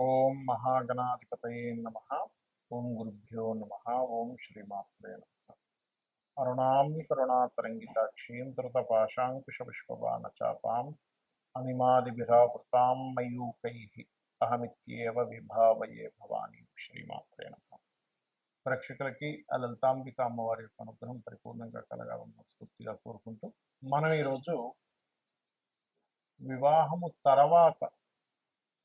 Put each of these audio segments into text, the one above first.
ఓం మహాగణాధిపతయే నమ. ఓం గురుభ్యో నమ. ఓం శ్రీమాత్రే నమ. అరుణాం కరుణాతరంగితాక్షీం ధృతపాశాంకుశపుష్పబాణచాపాం అనిమాదిభిరావృతాం మయూకై. అహమిత్యేవ విభావయే భవాని. శ్రీమాత్రే నమ. ప్రేక్షకులకి ఆ లలితాంబిక అమ్మవారి యొక్క అనుగ్రహం పరిపూర్ణంగా కలగాలని మనస్ఫూర్తిగా కోరుకుంటూ మనం ఈరోజు వివాహము తర్వాత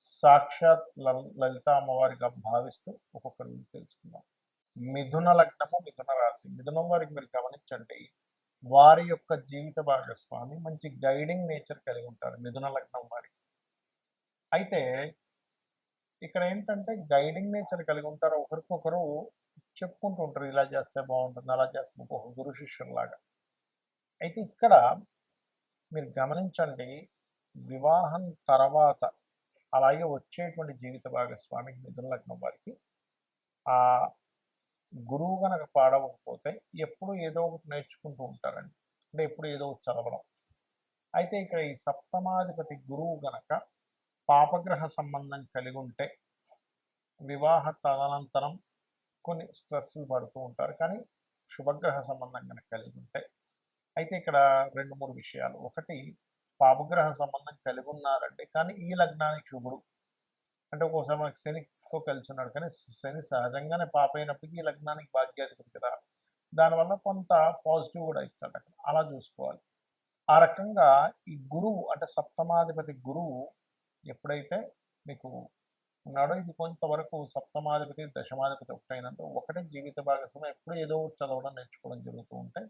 సాక్షాత్ లల్- లలిత అమ్మవారిగా భావిస్తూ ఒక్కొక్కరి తెలుసుకుందాం. మిథున లగ్నము మిథున రాశి. మిథునం వారికి మీరు గమనించండి వారి యొక్క జీవిత భాగస్వామి మంచి గైడింగ్ నేచర్ కలిగి ఉంటారు మిథున లగ్నం వారికి. అయితే ఇక్కడ ఏంటంటే గైడింగ్ నేచర్ కలిగి ఉంటారు. ఒకరికొకరు చెప్పుకుంటూ ఉంటారు ఇలా చేస్తే బాగుంటుంది అలా చేస్తే ఒక గురు శిష్యుల్లాగా. అయితే ఇక్కడ మీరు గమనించండి వివాహం తర్వాత అలాగే వచ్చేటువంటి జీవిత భాగస్వామి మిథున లగ్నం వారికి ఆ గురువు కనుక పాడవకపోతే ఎప్పుడు ఏదో ఒకటి నేర్చుకుంటూ ఉంటారండి. అంటే ఎప్పుడు ఏదో ఒకటి చదవడం. అయితే ఇక్కడ ఈ సప్తమాధిపతి గురువు గనక పాపగ్రహ సంబంధం కలిగి ఉంటే వివాహ తదనంతరం కొన్ని స్ట్రెస్లు పడుతూ ఉంటారు. కానీ శుభగ్రహ సంబంధం కనుక కలిగి ఉంటే అయితే ఇక్కడ రెండు మూడు విషయాలు. ఒకటి పాపగ్రహ సంబంధం కలిగి ఉన్నారండి కానీ ఈ లగ్నానికి శుభుడు. అంటే ఒక్కోసారి మనకి శనితో కలిసి ఉన్నాడు కానీ శని సహజంగానే పాప అయినప్పటికీ ఈ లగ్నానికి భాగ్యాధిపతి కదా. దానివల్ల కొంత పాజిటివ్ కూడా ఇస్తాడు అక్కడ. అలా చూసుకోవాలి. ఆ రకంగా ఈ గురువు అంటే సప్తమాధిపతి గురువు ఎప్పుడైతే మీకు ఉన్నాడో ఇది కొంతవరకు సప్తమాధిపతి దశమాధిపతి ఒకటైనంత ఒకటే జీవిత భాగస్వామి. ఎప్పుడు ఏదో చదవడం నేర్చుకోవడం జరుగుతూ ఉంటే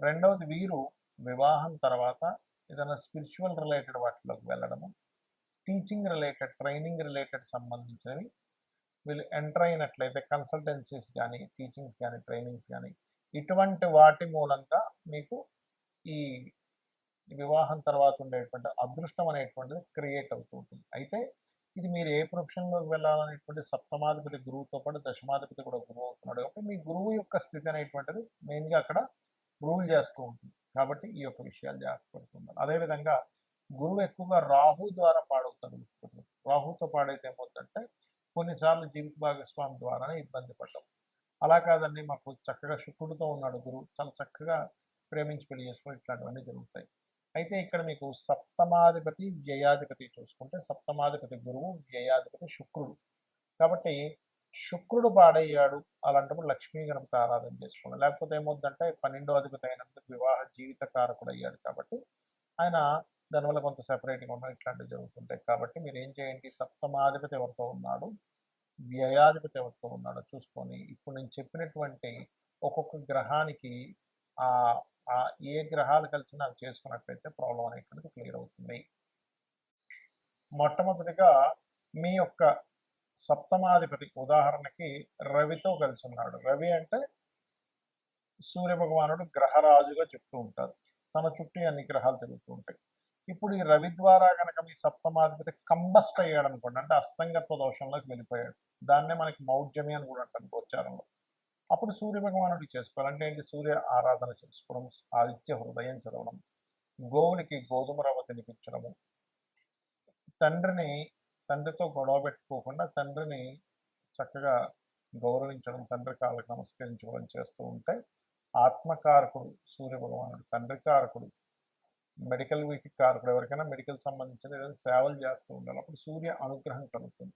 రెండవది వీరు వివాహం తర్వాత ఏదైనా స్పిరిచువల్ రిలేటెడ్ వాటిలోకి వెళ్ళడము టీచింగ్ రిలేటెడ్ ట్రైనింగ్ రిలేటెడ్ సంబంధించినవి. వీళ్ళు ఎంటర్ అయినట్లయితే కన్సల్టెన్సీస్ కానీ టీచింగ్స్ కానీ ట్రైనింగ్స్ కానీ ఇటువంటి వాటి మూలంగా మీకు ఈ వివాహం తర్వాత ఉండేటువంటి అదృష్టం అనేటువంటిది క్రియేట్ అవుతూ ఉంటుంది. అయితే ఇది మీరు ఏ ప్రొఫెషన్లోకి వెళ్ళాలనేటువంటి సప్తమాధిపతి గురువుతో పాటు దశమాధిపతి కూడా గురువు అవుతున్నాడు. కాబట్టి మీ గురువు యొక్క స్థితి అనేటువంటిది మెయిన్గా అక్కడ రూల్ చేస్తూ ఉంటుంది. కాబట్టి ఈ యొక్క విషయాలు జాగ్రత్త పడుతున్నారు అదేవిధంగా గురువు ఎక్కువగా రాహు ద్వారా పాడవుతాడు రాహుతో పాడైతే ఏమవుతుందంటే కొన్నిసార్లు జీవిత భాగస్వామి ద్వారానే ఇబ్బంది పడ్డాం. అలా కాదండి మాకు చక్కగా శుక్రుడితో ఉన్నాడు గురువు. చాలా చక్కగా ప్రేమించి పెళ్ళి చేసుకుని ఇట్లాంటివన్నీ జరుగుతాయి. అయితే ఇక్కడ మీకు సప్తమాధిపతి వ్యయాధిపతి చూసుకుంటే సప్తమాధిపతి గురువు వ్యయాధిపతి శుక్రుడు. కాబట్టి శుక్రుడు పాడయ్యాడు. అలాంటప్పుడు లక్ష్మీ గణపతి ఆరాధన చేసుకోండి లేకపోతే ఏమవుతుందంటే పన్నెండో అధిపతి అయినందుకు వివాహ జీవిత కారకుడు అయ్యాడు కాబట్టి ఆయన దానివల్ల కొంత సెపరేట్గా ఉండడం ఇట్లాంటివి జరుగుతుంటాయి. కాబట్టి మీరు ఏం చేయండి? సప్తమాధిపతి ఎవరితో ఉన్నాడు? వ్యయాధిపతి ఎవరితో ఉన్నాడో చూసుకొని ఇప్పుడు నేను చెప్పినటువంటి ఒక్కొక్క గ్రహానికి ఆ ఆ ఏ గ్రహాలు కలిసి నాకు చేసుకున్నట్లయితే ప్రాబ్లం అనేటువంటిది క్లియర్ అవుతుంది. మొట్టమొదటిగా మీ యొక్క సప్తమాధిపతి ఉదాహరణకి రవితో కలిసి ఉన్నాడు. రవి అంటే సూర్య భగవానుడు గ్రహరాజుగా చెప్తూ ఉంటారు తన చుట్టూ అన్ని గ్రహాలు తిరుగుతూ ఉంటాయి. ఇప్పుడు ఈ రవి ద్వారా కనుక మీ సప్తమాధిపతి కంబస్ట్ అయ్యాడు అనుకోండి అంటే అస్తంగత్వ దోషంలోకి వెళ్ళిపోయాడు. దాన్నే మనకి మౌఢ్యమి అని కూడా అంటారు గోచారంలో. అప్పుడు సూర్య భగవానుడు చేసుకోవాలి? అంటే ఏంటి? సూర్య ఆరాధన చేసుకోవడం ఆదిత్య హృదయం చదవడం గోవునికి గోధుమ రవ్వ తినిపించడము తండ్రిని తండ్రితో గొడవ పెట్టుకోకుండా తండ్రిని చక్కగా గౌరవించడం తండ్రి కాళ్ళకి నమస్కరించుకోవడం చేస్తూ ఉంటే ఆత్మకారకుడు సూర్య భగవానుడు తండ్రి కారకుడు మెడికల్ వీటికి కారకుడు ఎవరికైనా మెడికల్ సంబంధించిన ఏదైనా సేవలు చేస్తూ ఉండాలి. అప్పుడు సూర్య అనుగ్రహం కలుగుతుంది.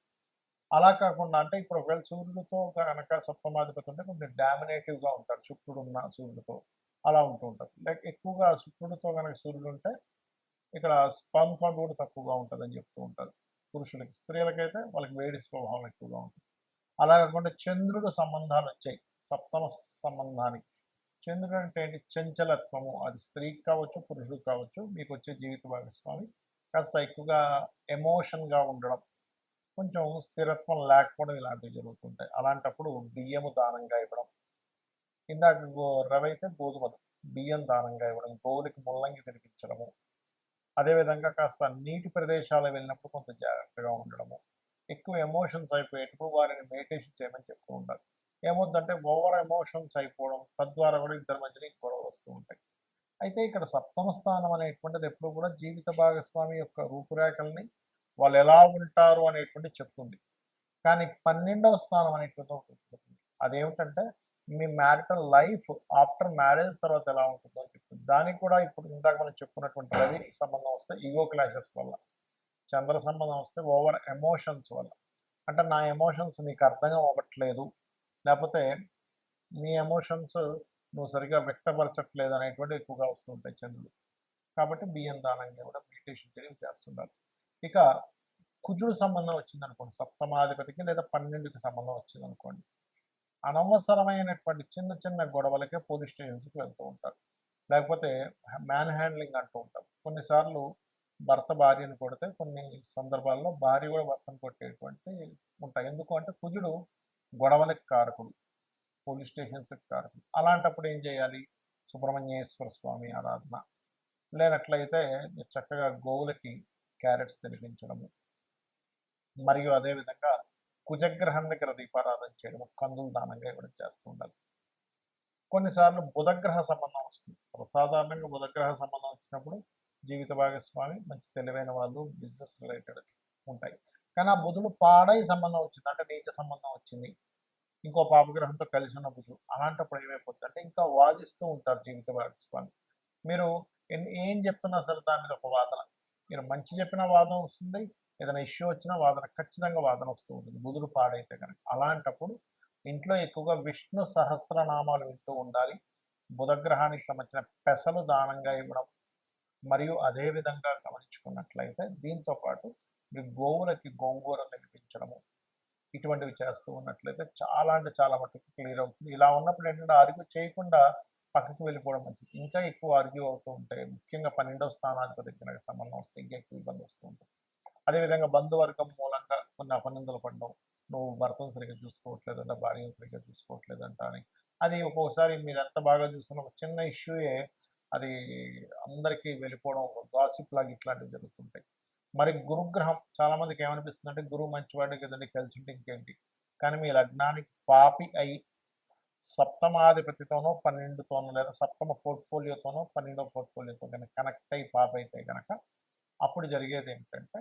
అలా కాకుండా అంటే ఇప్పుడు ఒకవేళ సూర్యుడితో కనుక సప్తమాధిపతి ఉంటే కొంచెం డామినేటివ్గా ఉంటారు. శుక్రుడు ఉన్న సూర్యుడితో అలా ఉంటూ ఉంటారు. లైక్ ఎక్కువగా శుక్రుడితో కనుక సూర్యుడు ఉంటే ఇక్కడ స్పమ్ కూడా తక్కువగా ఉంటుందని చెప్తూ ఉంటారు. పురుషులకి. స్త్రీలకైతే వాళ్ళకి వేడి స్వభావం ఎక్కువగా ఉంటుంది. అలా కాకుండా చంద్రుడు సంబంధాలు వచ్చాయి. సప్తమ సంబంధానికి. చంద్రుడు అంటే ఏంటి? చంచలత్వము. అది స్త్రీకి కావచ్చు పురుషుడికి కావచ్చు మీకు వచ్చే జీవిత భాగస్వామి. కాస్త ఎక్కువగా ఎమోషన్గా ఉండడం. కొంచెం స్థిరత్వం లేకపోవడం ఇలాంటివి జరుగుతుంటాయి. అలాంటప్పుడు బియ్యము దానంగా ఇవ్వడం. ఇందాక గో రవి అయితే గోధుమలు. బియ్యం దానంగా ఇవ్వడం. గోవులకి ముల్లంగి తినిపించడము. అదేవిధంగా కాస్త నీటి ప్రదేశాలు వెళ్ళినప్పుడు కొంత జాగ్రత్తగా ఉండడము. ఎక్కువ ఎమోషన్స్ అయిపోయేటప్పుడు వారిని మెడిటేషన్ చేయమని చెప్తూ ఉంటారు ఏమవుతుందంటే ఓవర్ ఎమోషన్స్ అయిపోవడం తద్వారా కూడా ఇద్దరి మధ్యన గొడవలు వస్తూ ఉంటాయి. అయితే ఇక్కడ సప్తమ స్థానం అనేటువంటిది ఎప్పుడు కూడా జీవిత భాగస్వామి యొక్క రూపురేఖల్ని వాళ్ళు ఎలా ఉంటారు అనేటువంటి చెప్తుంది. కానీ పన్నెండవ స్థానం అనేటువంటి ఒకటి అదేమిటంటే మీ మ్యారిటల్ లైఫ్ ఆఫ్టర్ మ్యారేజ్ తర్వాత ఎలా ఉంటుందో అని చెప్తుంది. దానికి కూడా ఇప్పుడు ఇందాక మనం చెప్పుకున్నటువంటి రవి సంబంధం వస్తే ఈగో క్లాషెస్ వల్ల చంద్ర సంబంధం వస్తే ఓవర్ ఎమోషన్స్ వల్ల. అంటే నా ఎమోషన్స్ నీకు అర్థం అవ్వట్లేదు. లేకపోతే నీ ఎమోషన్స్ నువ్వు సరిగా వ్యక్తపరచట్లేదు అనేటువంటి ఎక్కువగా వస్తుంటాయి చంద్రుడు. కాబట్టి బియ్యం దానంగా కూడా మెడిటేషన్ చేయడం చేస్తుండాలి ఇక కుజుడు సంబంధం వచ్చింది అనుకోండి సప్తమాధిపతికి లేదా పన్నెండుకి సంబంధం వచ్చింది అనుకోండి అనవసరమైనటువంటి చిన్న చిన్న గొడవలకే పోలీస్ స్టేషన్స్కి వెళ్తూ ఉంటారు. లేకపోతే మ్యాన్ హ్యాండ్లింగ్ అంటూ ఉంటాం. కొన్నిసార్లు భర్త భార్యను కొడితే కొన్ని సందర్భాల్లో భార్య కూడా భర్తను కొట్టేటువంటి ఉంటాయి. ఎందుకు అంటే కుజుడు గొడవలకు కారకుడు పోలీస్ స్టేషన్స్కి కారకుడు. అలాంటప్పుడు ఏం చేయాలి? సుబ్రహ్మణ్యేశ్వర స్వామి ఆరాధన. లేనట్లయితే చక్కగా గోవులకి క్యారెట్స్ తినిపించడము. మరియు అదేవిధంగా కుజగ్రహం దగ్గర దీపారాధన చేయడం కందులు దానంగా ఇవ్వడం చేస్తూ ఉండాలి. కొన్నిసార్లు బుధగ్రహ సంబంధం వస్తుంది. సాధారణంగా బుధగ్రహ సంబంధం వచ్చినప్పుడు జీవిత భాగస్వామి మంచి తెలివైన వాళ్ళు బిజినెస్ రిలేటెడ్ ఉంటాయి. కానీ ఆ బుధుడు పాడై సంబంధం వచ్చింది. అంటే నీచ సంబంధం వచ్చింది. ఇంకో పాపగ్రహంతో కలిసి ఉన్న బుధుడు అలాంటప్పుడు ఏమైపోతుంది అంటే ఇంకా వాదిస్తూ ఉంటారు జీవిత భాగస్వామి. మీరు ఏం చెప్తున్నా సరే దాని మీద ఒక వాదన. మీరు మంచి చెప్పిన వాదన వస్తుంది ఏదైనా ఇష్యూ వచ్చినా వాదన ఖచ్చితంగా వాదన వస్తూ ఉంటుంది. బుధుడు పాడైతే కనుక. అలాంటప్పుడు ఇంట్లో ఎక్కువగా విష్ణు సహస్రనామాలు వింటూ ఉండాలి. బుధగ్రహానికి సంబంధించిన పెసలు దానంగా ఇవ్వడం మరియు అదే విధంగా గమనించుకున్నట్లయితే దీంతో పాటు మీరు గోవులకి గోంగూర తినిపించడము ఇటువంటివి చేస్తూ ఉన్నట్లయితే చాలా అంటే చాలా మటుకు క్లియర్ అవుతుంది. ఇలా ఉన్నప్పుడు ఏంటంటే అరుగు చేయకుండా పక్కకు వెళ్ళిపోవడం మంచిది. ఇంకా ఎక్కువ అరుగు అవుతూ ఉంటాయి ముఖ్యంగా పన్నెండవ స్థానాధిపతి దగ్గర సంబంధం వస్తే ఇంకా ఎక్కువ ఇబ్బంది వస్తూ ఉంటుంది. అదేవిధంగా బంధువర్గం మూలంగా కొన్ని అపనిందలు పడడం నువ్వు భర్తను సరిగ్గా చూసుకోవట్లేదంట భార్యను సరిగ్గా చూసుకోవట్లేదంట అని. అది ఒక్కొక్కసారి మీరు ఎంత బాగా చూస్తున్న ఒక చిన్న ఇష్యూయే అది అందరికీ వెళ్ళిపోవడం గాసిప్ లాగా ఇట్లాంటివి జరుగుతుంటాయి. మరి గురుగ్రహం చాలామందికి ఏమనిపిస్తుంది అంటే గురువు మంచివాడు కదండి కలిసి ఉంటే ఇంకేంటి? కానీ మీ లగ్నానికి పాపి అయి సప్తమాధిపతితోనో పన్నెండుతోనో లేదా సప్తమ పోర్ట్ఫోలియోతోనో పన్నెండో పోర్ట్ఫోలియోతో కనుక కనెక్ట్ అయి పాప అయితే కనుక అప్పుడు జరిగేది ఏంటంటే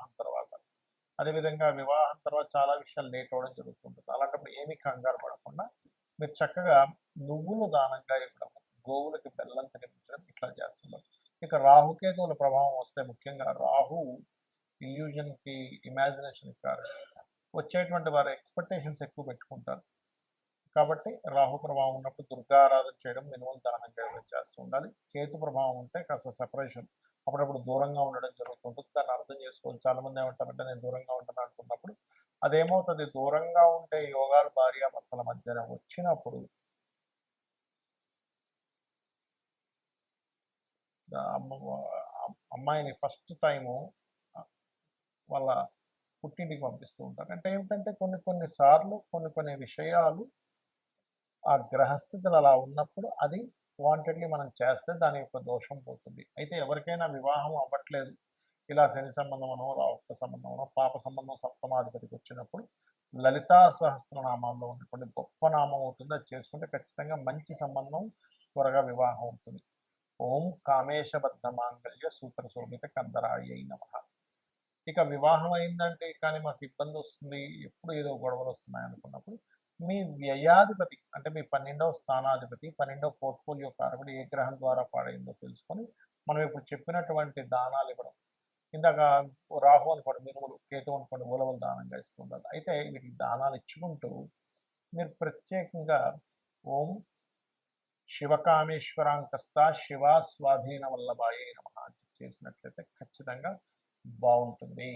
అదేవిధంగా వివాహం తర్వాత చాలా విషయాలు లేట్ అవ్వడం జరుగుతుంటుంది. అలాంటప్పుడు ఏమీ కంగారు పడకుండా మీరు చక్కగా నువ్వులు దానంగా ఇవ్వడం గోవులకి బెల్లం తినిపించడం ఇట్లా చేస్తున్నారు ఇక రాహుకేతువుల ప్రభావం వస్తే ముఖ్యంగా రాహు ఇల్యూజన్కి ఇమాజినేషన్కి కాదు వచ్చేటువంటి వారి ఎక్స్పెక్టేషన్స్ ఎక్కువ పెట్టుకుంటారు. కాబట్టి రాహు ప్రభావం ఉన్నప్పుడు దుర్గారాధన చేయడం మినిమం దానంగా చేస్తూ ఉండాలి. కేతు ప్రభావం ఉంటే కాస్త సెపరేషన్ అప్పుడప్పుడు దూరంగా ఉండడం జరుగుతుంది దాన్ని అర్థం చేసుకొని చాలా మంది ఏమంటారంటే నేను దూరంగా ఉంటాను అనుకున్నప్పుడు అదేమవుతుంది? దూరంగా ఉండే యోగాలు భార్యాభర్తల మధ్యన వచ్చినప్పుడు అమ్మ అమ్మాయిని ఫస్ట్ టైము వాళ్ళ పుట్టింటికి పంపిస్తూ ఉంటారు. అంటే ఏమిటంటే కొన్ని కొన్ని సార్లు కొన్ని కొన్ని విషయాలు ఆ గ్రహస్థితులు అలా ఉన్నప్పుడు అది వాంటెడ్లీ మనం చేస్తే దాని యొక్క దోషం పోతుంది. అయితే ఎవరికైనా వివాహం అవ్వట్లేదు. ఇలా శని సంబంధమనో రాహుత్వ సంబంధమనో పాప సంబంధం సప్తమాధిపతికి వచ్చినప్పుడు లలితా సహస్రనామాల్లో ఉన్నటువంటి గొప్ప నామం అవుతుంది అది చేసుకుంటే ఖచ్చితంగా మంచి సంబంధం త్వరగా వివాహం అవుతుంది. ఓం కామేశబద్ధ మాంగళ్య సూత్ర శోభిత కందరాయ నమ. ఇక వివాహం అయిందంటే కానీ మాకు ఇబ్బంది వస్తుంది. ఎప్పుడు ఏదో గొడవలు వస్తున్నాయి అనుకున్నప్పుడు మీ వ్యయాధిపతి అంటే మీ పన్నెండవ స్థానాధిపతి పన్నెండవ పోర్ట్ఫోలియో కారకుడు ఏ గ్రహం ద్వారా పాడైందో తెలుసుకొని మనం ఇప్పుడు చెప్పినటువంటి దానాలు ఇవ్వడం. ఇందాక రాహు అనుకోండి మినుములు కేతు అనుకోండి ఉలవలు దానంగా ఇస్తుండాలి అయితే వీటికి దానాలు ఇచ్చుకుంటూ మీరు ప్రత్యేకంగా ఓం శివకామేశ్వరాంకస్త శివ స్వాధీన వల్లభాయే నమ చేసినట్లయితే ఖచ్చితంగా బాగుంటుంది.